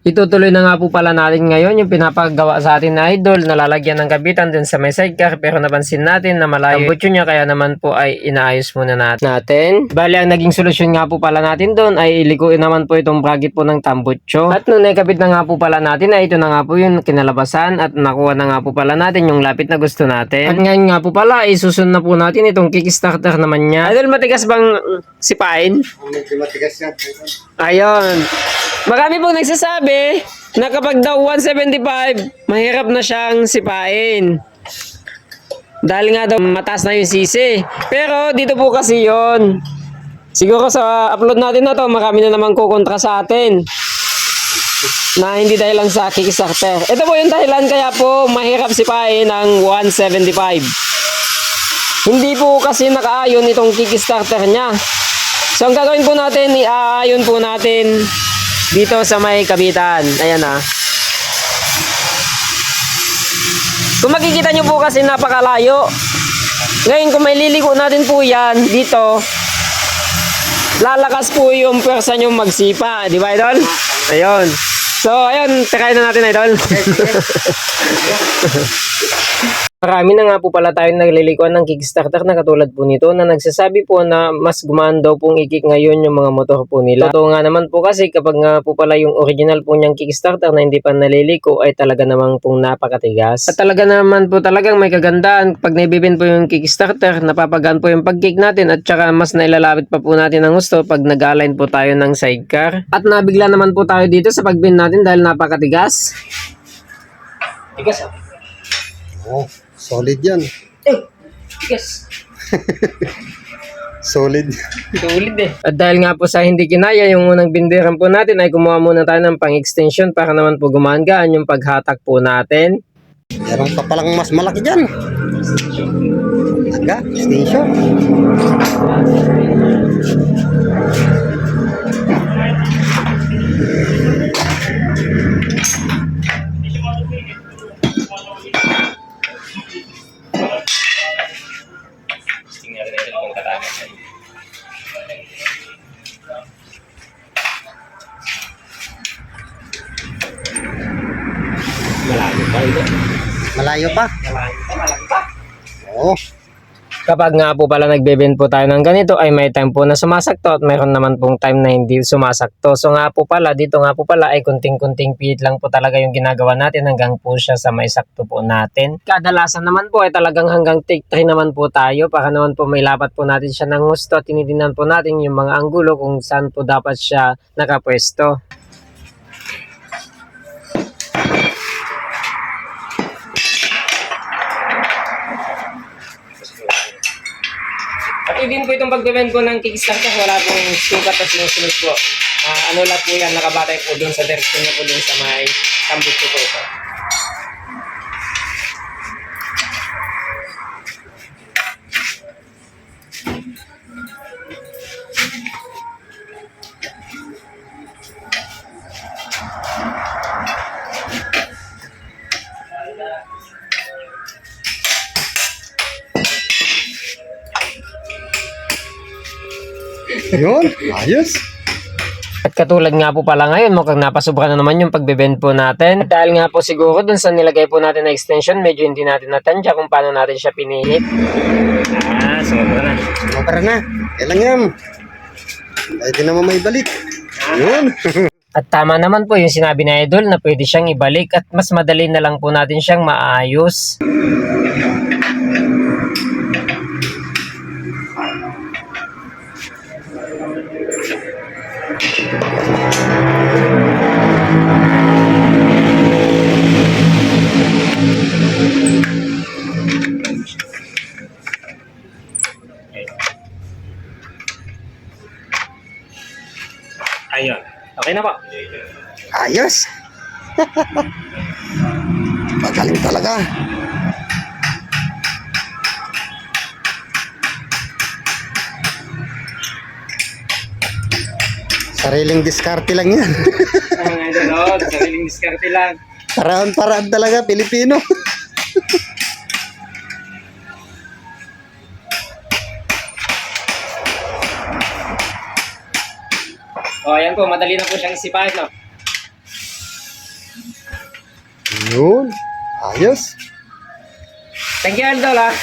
Itutuloy na nga po pala natin ngayon yung pinapagawa sa atin na idol na lalagyan ng kabitan dun sa may sidecar pero napansin natin na malayo ang niya kaya naman po ay inaayos muna nat- natin. Bali ang naging solusyon nga po pala natin doon ay ilikuin naman po itong bracket po ng tambutso. At nung nakabit na nga po pala natin ay ito na nga po yung kinalabasan at nakuha na nga po pala natin yung lapit na gusto natin. At ngayon nga po pala isusun na po natin itong kickstarter naman niya. Idol matigas bang sipain? Matigas yan. Ayun. Marami pong nagsasabi na kapag daw 175, mahirap na siyang sipain. Dahil nga daw mataas na yung sisi. Pero dito po kasi yon. Siguro sa upload natin na to, marami na naman kukontra sa atin. Na hindi dahil lang sa Kickstarter. Ito po yung dahilan kaya po mahirap sipain ng 175. Hindi po kasi nakaayon itong Kickstarter niya. So ang gagawin po natin, iaayon po natin dito sa may kabitan. Ayan ah. Kung makikita nyo po kasi napakalayo. Ngayon kung may liliko natin po yan dito, lalakas po yung pwersa nyo magsipa. Di ba idol? Ayun. So ayun, try na natin idol. Marami na nga po pala tayong naglilikuan ng Kickstarter na katulad po nito na nagsasabi po na mas gumaan daw pong ikik ngayon yung mga motor po nila. Totoo nga naman po kasi kapag nga po pala yung original po niyang Kickstarter na hindi pa naliliko ay talaga namang pong napakatigas. At talaga naman po talagang may kagandaan pag naibibin po yung Kickstarter napapagaan po yung pag-kick natin at saka mas nailalapit pa po natin ang gusto pag nag-align po tayo ng sidecar. At nabigla naman po tayo dito sa pagbin natin dahil napakatigas. Tigas ah. Oh, solid yan. Tigas. Solid. Tulid eh. At dahil nga po sa hindi kinaya yung unang bindiran po natin ay kumuha muna tayo ng pang-extension para naman po gumagaan yung paghatak po natin. Meron pa palang mas malaki dyan. Aga, Malayo pa ito. Malayo pa. Oo. Kapag nga po pala nagbebend po tayo ng ganito ay may time po na sumasakto at mayroon naman pong time na hindi sumasakto. So nga po pala, dito nga po pala ay kunting-kunting pihit lang po talaga yung ginagawa natin hanggang po siya sa may sakto po natin. Kadalasan naman po ay talagang hanggang take 3 naman po tayo para naman po may lapat po natin siya ng gusto at tinitingnan po natin yung mga anggulo kung saan po dapat siya nakapwesto. Even po itong pagbebend po ng Kickstarter, wala pong sukat at sinusunod po. Ah, ano lang po yan, nakabatay po doon sa direction niya po doon sa may tambut po po ito. Yun, ayos. At katulad nga po pala ngayon, mukhang napasobra na naman yung pagbebend po natin. At dahil nga po siguro dun sa nilagay po natin na extension, medyo hindi natin natansya kung paano natin siya pinihit. Ah, sobra na. Sumabara na. Kailan yan? Pwede naman may balik. Yun. At tama naman po yung sinabi na idol na pwede siyang ibalik at mas madali na lang po natin siyang maayos. Ayun. Okay na po. Ayos. Magaling talaga. Sariling diskarte lang yan. Mga idol, oh, sariling diskarte lang. Paraan-paraan talaga, Pilipino. O, ayan po, madali na po siyang isipahin, no? Yun. Ayos. Thank you, Idol, ha? Ah.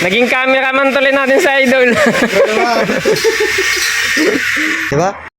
Naging cameraman tuloy natin sa Idol. diba?